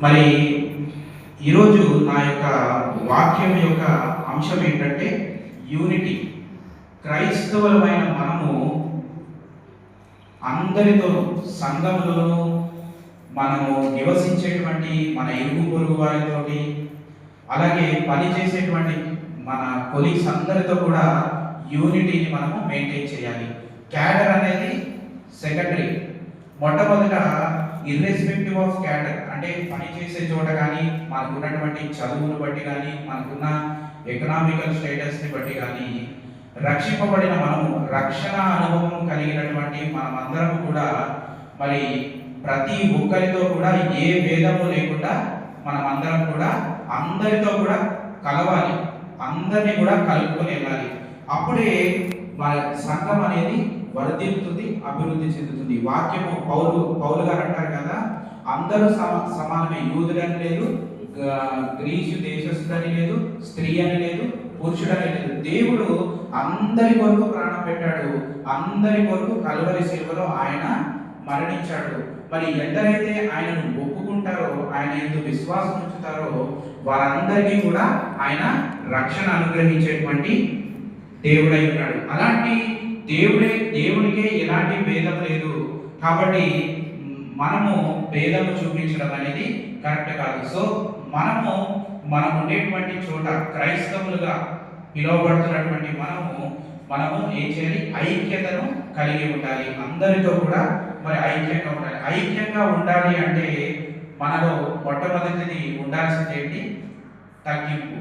మరి ఈరోజు నా యొక్క వాక్యం యొక్క అంశం ఏంటంటే యూనిటీ. క్రైస్తవులమైన మనము అందరితోనూ సంఘములను మనము నివసించేటువంటి మన ఇరుగు పొరుగు వారితోటి అలాగే పనిచేసేటువంటి మన కొలీగ్స్ అందరితో కూడా యూనిటీని మనము మెయింటైన్ చేయాలి. క్యాడర్ అనేది సెకండరీ. మొట్టమొదట ఇర్రెస్పెక్టివ్ ఆఫ్ క్యాడర్ అంటే పని చేసే చోట కానీ మనకు ఉన్నటువంటి చదువును బట్టి కానీ మనకున్న ఎకనామికల్ స్టేటస్ని బట్టి కానీ రక్షింపబడిన మనము రక్షణ అనుభవం కలిగినటువంటి మనమందరం కూడా మరి ప్రతి ఒక్కరితో కూడా ఏ భేదము లేకుండా మనమందరం కూడా అందరితో కూడా కలవాలి. అందరినీ కూడా కలుపుకొని వెళ్ళాలి. అప్పుడే మన సంఘం అనేది వర్ధిల్లుతుంది అభివృద్ధి చెందుతుంది. వాక్యము పౌరు పౌరులు గారు అంటారు అందరూ సమ సమానమే. యూదుడని లేదు గా- గ్రీసు దేశస్థుడని లేదు స్త్రీ అని లేదు పురుషుడని లేదు. దేవుడు అందరి కొరకు ప్రాణం పెట్టాడు. అందరి కొరకు కలువరి సేవలో ఆయన మరణించాడు. మరి ఎందరైతే ఆయనను ఒప్పుకుంటారో ఆయన ఎందుకు విశ్వాసం ఉంచుతారో వారందరికీ కూడా ఆయన రక్షణ అనుగ్రహించేటువంటి దేవుడై ఉన్నాడు. అలాంటి దేవుడే దేవునికే ఎలాంటి భేదం లేదు. కాబట్టి మనము భేదము చూపించడం అనేది కరెక్ట్ కాదు. సో మనము మనం ఉండేటువంటి చోట క్రైస్తవులుగా పిలువబడుతున్నటువంటి మనము మనము ఏం చేయాలి ఐక్యతను కలిగి ఉండాలి. అందరితో కూడా మరి ఐక్యంగా ఉండాలి. ఐక్యంగా ఉండాలి అంటే మనలో మొట్టమొదటిది ఉండాల్సింది ఏంటి తగ్గింపు.